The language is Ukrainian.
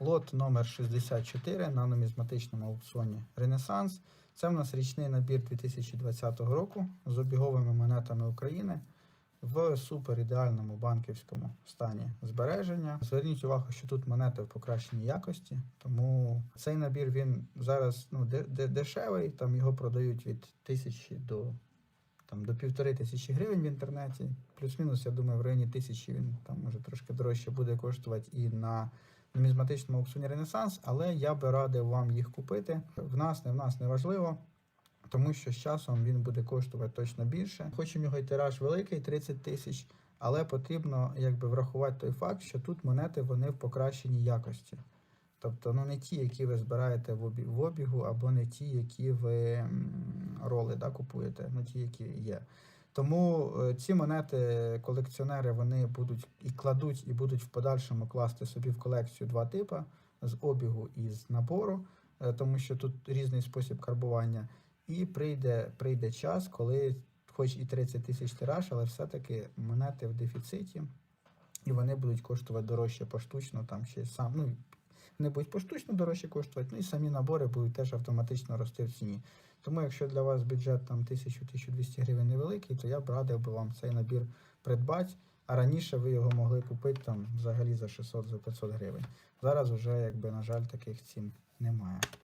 Лот номер 64 на нумізматичному аукціоні Ренесанс. Це в нас річний набір 2020 року з обіговими монетами України в супер ідеальному банківському стані збереження. Зверніть увагу, що тут монети в покращеній якості, тому цей набір він зараз ну, де- де- дешевий, там його продають від тисячі до, там, до півтори тисячі гривень в інтернеті. Плюс-мінус, я думаю, в районі тисячі він там може трошки дорожче буде коштувати і на нумізматичному аукціоні Ренесанс, але я би радив вам їх купити. В нас, не в нас не важливо. Тому що з часом він буде коштувати точно більше. Хоч у нього і тираж великий 30 тисяч, але потрібно якби врахувати той факт, що тут монети вони в покращеній якості. Тобто, ну не ті, які ви збираєте в обігу, або не ті, які ви роли да, купуєте, ну ті, які є. Тому е, ці монети колекціонери вони будуть і кладуть, і будуть в подальшому класти собі в колекцію два типи з обігу і з набору, е, тому що тут різний спосіб карбування. І прийде, прийде час, коли, хоч і 30 тисяч тираж, але все-таки монети в дефіциті, і вони будуть коштувати дорожче поштучно, там ще сам. Ну, не будуть поштучно дорожче коштувати, ну і самі набори будуть теж автоматично рости в ціні. Тому, якщо для вас бюджет там 1000-1200 гривень невеликий, то я б радив би вам цей набір придбати. А раніше ви його могли купити там взагалі за 600 за 500 гривень. Зараз вже, якби, на жаль, таких цін немає.